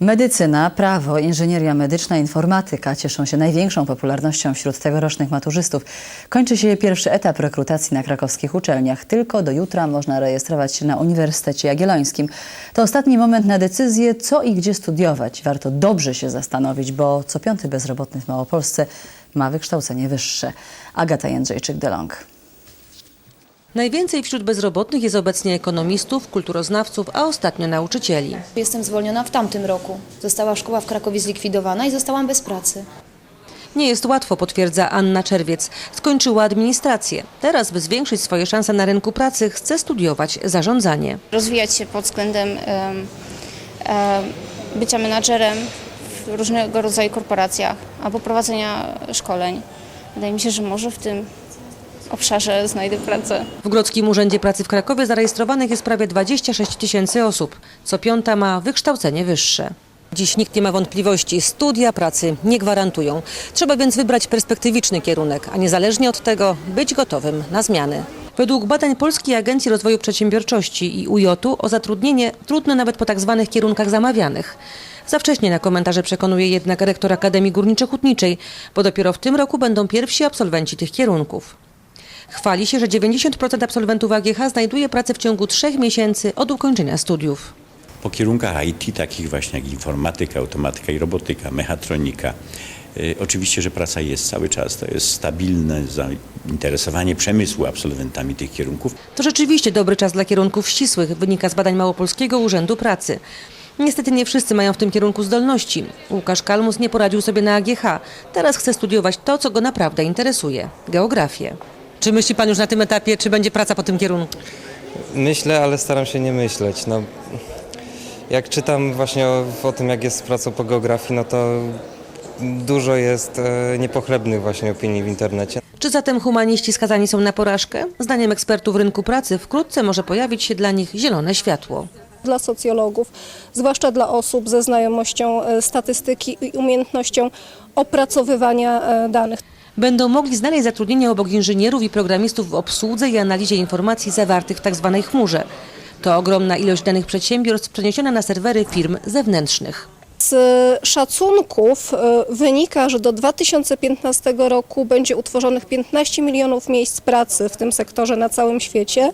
Medycyna, prawo, inżynieria medyczna, informatyka cieszą się największą popularnością wśród tegorocznych maturzystów. Kończy się pierwszy etap rekrutacji na krakowskich uczelniach. Tylko do jutra można rejestrować się na Uniwersytecie Jagiellońskim. To ostatni moment na decyzję, co i gdzie studiować. Warto dobrze się zastanowić, bo co piąty bezrobotny w Małopolsce ma wykształcenie wyższe. Agata Jędrzejczyk-Delong. Najwięcej wśród bezrobotnych jest obecnie ekonomistów, kulturoznawców, a ostatnio nauczycieli. Jestem zwolniona w tamtym roku. Została szkoła w Krakowie zlikwidowana i zostałam bez pracy. Nie jest łatwo, potwierdza Anna Czerwiec. Skończyła administrację. Teraz, by zwiększyć swoje szanse na rynku pracy, chce studiować zarządzanie. rozwijać się pod względem em, em, bycia menadżerem w różnego rodzaju korporacjach albo prowadzenia szkoleń. Wydaje mi się, że może w tym obszarze znajdę pracę. W Grodzkim Urzędzie Pracy w Krakowie zarejestrowanych jest prawie 26 tysięcy osób. Co piąta ma wykształcenie wyższe. Dziś nikt nie ma wątpliwości, studia pracy nie gwarantują. Trzeba więc wybrać perspektywiczny kierunek, a niezależnie od tego być gotowym na zmiany. Według badań Polskiej Agencji Rozwoju Przedsiębiorczości i UJ-u o zatrudnienie trudno nawet po tak zwanych kierunkach zamawianych. Za wcześnie na komentarze przekonuje jednak rektor Akademii Górniczo-Hutniczej, bo dopiero w tym roku będą pierwsi absolwenci tych kierunków. Chwali się, że 90% absolwentów AGH znajduje pracę w ciągu trzech miesięcy od ukończenia studiów. po kierunkach IT, takich właśnie jak informatyka, automatyka i robotyka, mechatronika. Y, Oczywiście, że praca jest cały czas, to jest stabilne zainteresowanie przemysłu absolwentami tych kierunków. To rzeczywiście dobry czas dla kierunków ścisłych, wynika z badań Małopolskiego Urzędu Pracy. Niestety nie wszyscy mają w tym kierunku zdolności. Łukasz Kalmus nie poradził sobie na AGH. Teraz chce studiować to, co go naprawdę interesuje geografię. Czy myśli pan już na tym etapie, czy będzie praca po tym kierunku? Myślę, ale staram się nie myśleć. No, jak czytam właśnie o, o tym, jak jest z pracą po geografii, no to dużo jest e, niepochlebnych właśnie opinii w internecie. Czy zatem humaniści skazani są na porażkę? Zdaniem ekspertów rynku pracy wkrótce może pojawić się dla nich zielone światło. dla socjologów, zwłaszcza dla osób ze znajomością e, statystyki i umiejętnością opracowywania e, danych. Będą mogli znaleźć zatrudnienie obok inżynierów i programistów w obsłudze i analizie informacji zawartych w tzw. chmurze. To ogromna ilość danych przedsiębiorstw przeniesiona na serwery firm zewnętrznych. Z szacunków e, wynika, że do 2015 roku będzie utworzonych 15 milionów miejsc pracy w tym sektorze na całym świecie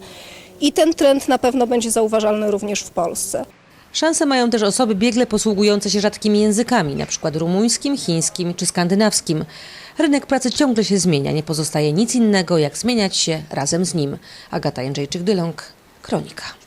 i ten trend na pewno będzie zauważalny również w Polsce. Szanse mają też osoby biegle posługujące się rzadkimi językami, np. rumuńskim, chińskim czy skandynawskim. Rynek pracy ciągle się zmienia, nie pozostaje nic innego jak zmieniać się razem z nim. Agata Jędrzejczyk-Dyląg, Kronika.